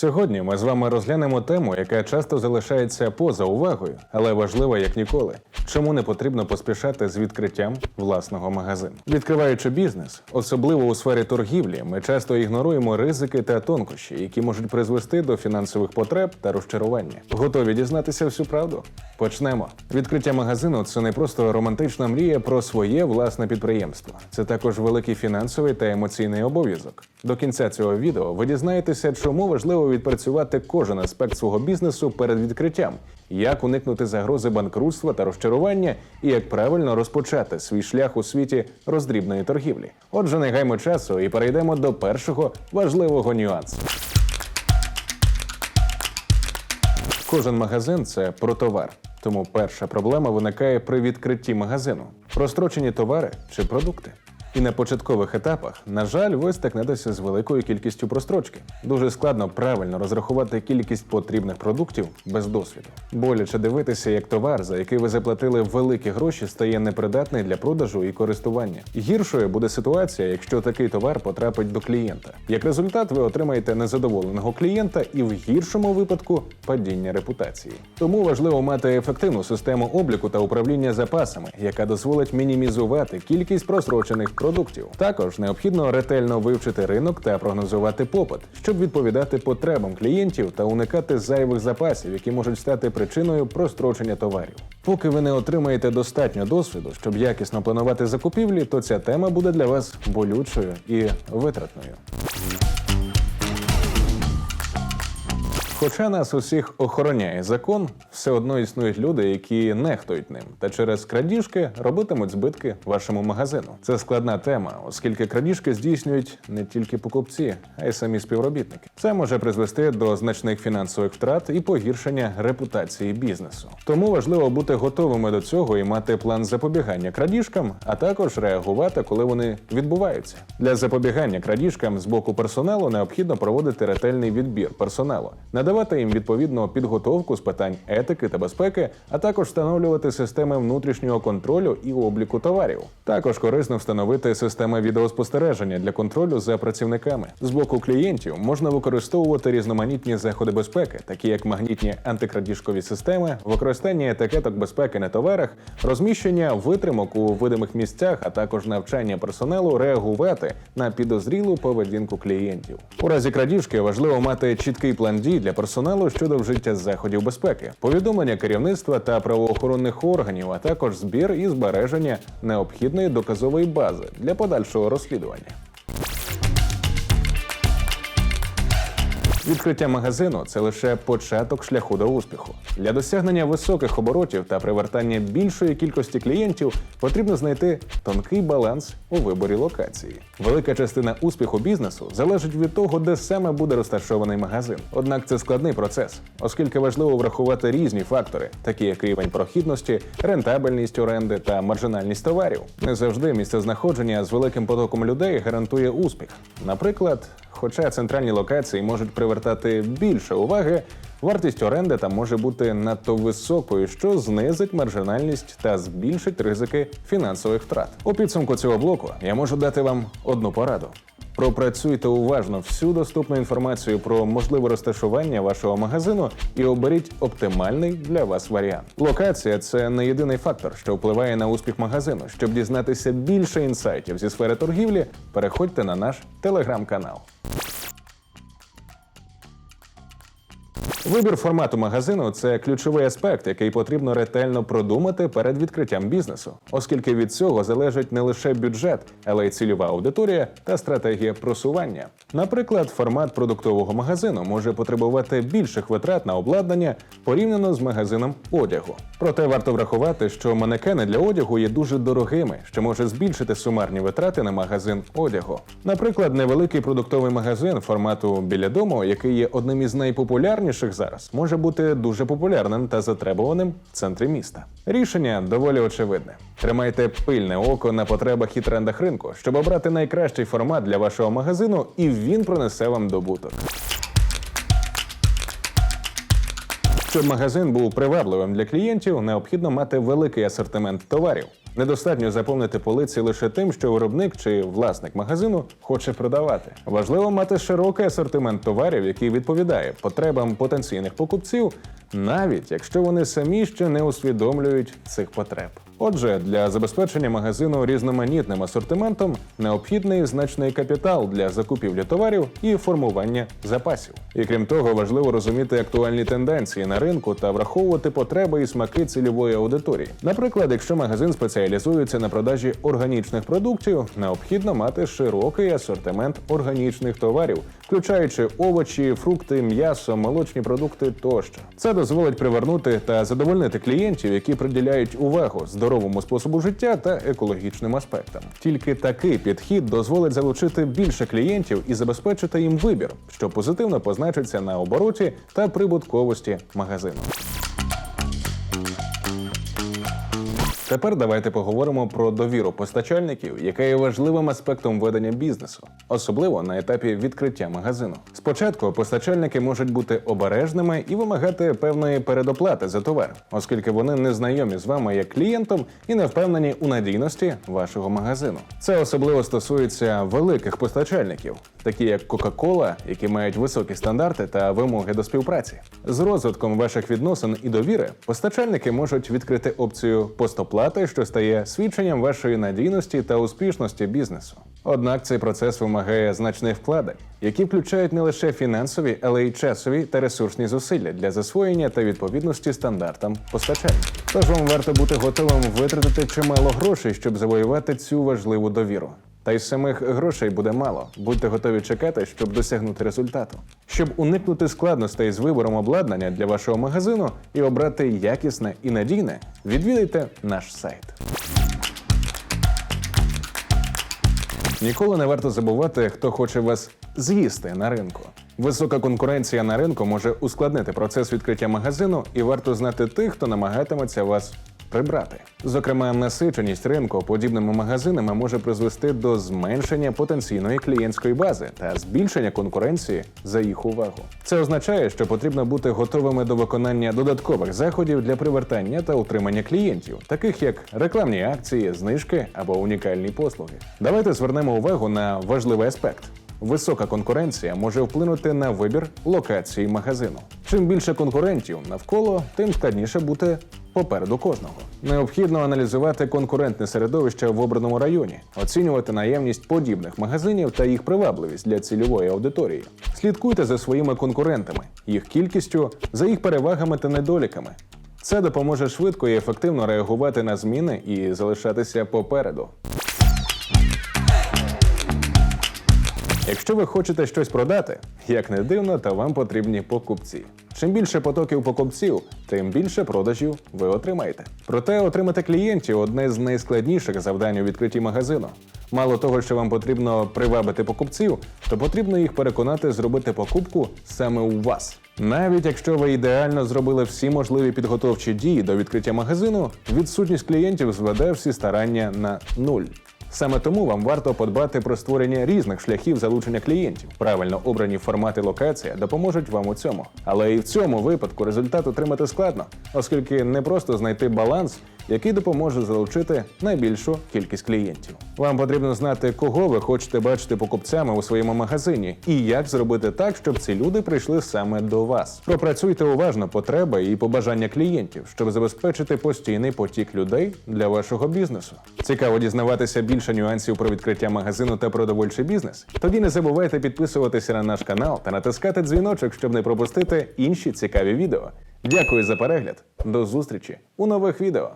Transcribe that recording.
Сьогодні ми з вами розглянемо тему, яка часто залишається поза увагою, але важлива як ніколи. Чому не потрібно поспішати з відкриттям власного магазину? Відкриваючи бізнес, особливо у сфері торгівлі, ми часто ігноруємо ризики та тонкощі, які можуть призвести до фінансових потреб та розчарування. Готові дізнатися всю правду? Почнемо. Відкриття магазину це не просто романтична мрія про своє власне підприємство. Це також великий фінансовий та емоційний обов'язок. До кінця цього відео ви дізнаєтеся, чому важливо відпрацювати кожен аспект свого бізнесу перед відкриттям, як уникнути загрози банкрутства та розчарування, і як правильно розпочати свій шлях у світі роздрібної торгівлі. Отже, не гаймо часу і перейдемо до першого важливого нюансу. Кожен магазин це про товар. Тому перша проблема виникає при відкритті магазину: прострочені товари чи продукти. І на початкових етапах, на жаль, ви стикнетеся з великою кількістю прострочки. Дуже складно правильно розрахувати кількість потрібних продуктів без досвіду. Боляче дивитися, як товар, за який ви заплатили великі гроші, стає непридатний для продажу і користування. Гіршою буде ситуація, якщо такий товар потрапить до клієнта. Як результат, ви отримаєте незадоволеного клієнта і в гіршому випадку падіння репутації. Тому важливо мати ефективну систему обліку та управління запасами, яка дозволить мінімізувати кількість просрочених продуктів. Також необхідно ретельно вивчити ринок та прогнозувати попит, щоб відповідати потребам клієнтів та уникати зайвих запасів, які можуть стати причиною прострочення товарів. Поки ви не отримаєте достатньо досвіду, щоб якісно планувати закупівлі, то ця тема буде для вас болючою і витратною. Хоча нас усіх охороняє закон, все одно існують люди, які нехтують ним, та через крадіжки робитимуть збитки вашому магазину. Це складна тема, оскільки крадіжки здійснюють не тільки покупці, а й самі співробітники. Це може призвести до значних фінансових втрат і погіршення репутації бізнесу. Тому важливо бути готовими до цього і мати план запобігання крадіжкам, а також реагувати, коли вони відбуваються. Для запобігання крадіжкам з боку персоналу необхідно проводити ретельний відбір персоналу, надавати їм відповідну підготовку з питань етики та безпеки, а також встановлювати системи внутрішнього контролю і обліку товарів. Також корисно встановити системи відеоспостереження для контролю за працівниками. З боку клієнтів можна використовувати різноманітні заходи безпеки, такі як магнітні антикрадіжкові системи, використання етикеток безпеки на товарах, розміщення витримок у видимих місцях, а також навчання персоналу реагувати на підозрілу поведінку клієнтів. У разі крадіжки важливо мати чіткий план дій для персоналу щодо вжиття заходів безпеки, повідомлення керівництва та правоохоронних органів, а також збір і збереження необхідної доказової бази для подальшого розслідування. Відкриття магазину це лише початок шляху до успіху. Для досягнення високих оборотів та привертання більшої кількості клієнтів потрібно знайти тонкий баланс у виборі локації. Велика частина успіху бізнесу залежить від того, де саме буде розташований магазин. Однак це складний процес, оскільки важливо врахувати різні фактори, такі як рівень прохідності, рентабельність оренди та маржинальність товарів. Не завжди місцезнаходження з великим потоком людей гарантує успіх. Наприклад, Хоча центральні локації можуть привертати більше уваги, вартість оренди там може бути надто високою, що знизить маржинальність та збільшить ризики фінансових втрат. У підсумку цього блоку я можу дати вам одну пораду. Пропрацюйте уважно всю доступну інформацію про можливе розташування вашого магазину і оберіть оптимальний для вас варіант. Локація це не єдиний фактор, що впливає на успіх магазину. Щоб дізнатися більше інсайтів зі сфери торгівлі, переходьте на наш телеграм-канал. Вибір формату магазину це ключовий аспект, який потрібно ретельно продумати перед відкриттям бізнесу, оскільки від цього залежить не лише бюджет, але й цільова аудиторія та стратегія просування. Наприклад, формат продуктового магазину може потребувати більших витрат на обладнання порівняно з магазином одягу. Проте варто врахувати, що манекени для одягу є дуже дорогими, що може збільшити сумарні витрати на магазин одягу. Наприклад, невеликий продуктовий магазин формату біля дому, який є одним із найпопулярніших зараз, може бути дуже популярним та затребуваним в центрі міста. Рішення доволі очевидне. Тримайте пильне око на потребах і трендах ринку, щоб обрати найкращий формат для вашого магазину, і він принесе вам добуток. Щоб магазин був привабливим для клієнтів, необхідно мати великий асортимент товарів. Недостатньо заповнити полиці лише тим, що виробник чи власник магазину хоче продавати. Важливо мати широкий асортимент товарів, який відповідає потребам потенційних покупців, навіть якщо вони самі ще не усвідомлюють цих потреб. Отже, для забезпечення магазину різноманітним асортиментом необхідний значний капітал для закупівлі товарів і формування запасів. І крім того, важливо розуміти актуальні тенденції на ринку та враховувати потреби і смаки цільової аудиторії. Наприклад, якщо магазин спеціалізується на продажі органічних продуктів, необхідно мати широкий асортимент органічних товарів, включаючи овочі, фрукти, м'ясо, молочні продукти тощо. Це дозволить привернути та задовольнити клієнтів, які приділяють увагу здоровому способу життя та екологічним аспектам. Тільки такий підхід дозволить залучити більше клієнтів і забезпечити їм вибір, що позитивно позначиться на обороті та прибутковості магазину. Тепер давайте поговоримо про довіру постачальників, яка є важливим аспектом ведення бізнесу, особливо на етапі відкриття магазину. Спочатку постачальники можуть бути обережними і вимагати певної передоплати за товар, оскільки вони не знайомі з вами як клієнтом і не впевнені у надійності вашого магазину. Це особливо стосується великих постачальників, такі як Coca-Cola, які мають високі стандарти та вимоги до співпраці. З розвитком ваших відносин і довіри постачальники можуть відкрити опцію постоплати, що стає свідченням вашої надійності та успішності бізнесу. Однак цей процес вимагає значних вкладень, які включають не лише фінансові, але й часові та ресурсні зусилля для засвоєння та відповідності стандартам постачання. Тож вам варто бути готовим витратити чимало грошей, щоб завоювати цю важливу довіру. Та й самих грошей буде мало. Будьте готові чекати, щоб досягнути результату. Щоб уникнути складностей з вибором обладнання для вашого магазину і обрати якісне і надійне, відвідайте наш сайт. Ніколи не варто забувати, хто хоче вас з'їсти на ринку. Висока конкуренція на ринку може ускладнити процес відкриття магазину, і варто знати тих, хто намагатиметься вас прибрати. Зокрема, насиченість ринку подібними магазинами може призвести до зменшення потенційної клієнтської бази та збільшення конкуренції за їх увагу. Це означає, що потрібно бути готовими до виконання додаткових заходів для привертання та утримання клієнтів, таких як рекламні акції, знижки або унікальні послуги. Давайте звернемо увагу на важливий аспект. Висока конкуренція може вплинути на вибір локації магазину. Чим більше конкурентів навколо, тим складніше бути попереду кожного. Необхідно аналізувати конкурентне середовище в обраному районі, оцінювати наявність подібних магазинів та їх привабливість для цільової аудиторії. Слідкуйте за своїми конкурентами, їх кількістю, за їх перевагами та недоліками. Це допоможе швидко і ефективно реагувати на зміни і залишатися попереду. Якщо ви хочете щось продати, як не дивно, то вам потрібні покупці. Чим більше потоків покупців, тим більше продажів ви отримаєте. Проте отримати клієнтів одне з найскладніших завдань у відкритті магазину. Мало того, що вам потрібно привабити покупців, то потрібно їх переконати зробити покупку саме у вас. Навіть якщо ви ідеально зробили всі можливі підготовчі дії до відкриття магазину, відсутність клієнтів зведе всі старання на нуль. Саме тому вам варто подбати про створення різних шляхів залучення клієнтів. Правильно обрані формати локація допоможуть вам у цьому. Але і в цьому випадку результат отримати складно, оскільки не просто знайти баланс, який допоможе залучити найбільшу кількість клієнтів. Вам потрібно знати, кого ви хочете бачити покупцями у своєму магазині, і як зробити так, щоб ці люди прийшли саме до вас. Пропрацюйте уважно потреби і побажання клієнтів, щоб забезпечити постійний потік людей для вашого бізнесу. Цікаво дізнаватися більше нюансів про відкриття магазину та продовольчий бізнес. Тоді не забувайте підписуватися на наш канал та натискати дзвіночок, щоб не пропустити інші цікаві відео. Дякую за перегляд. До зустрічі у нових відео.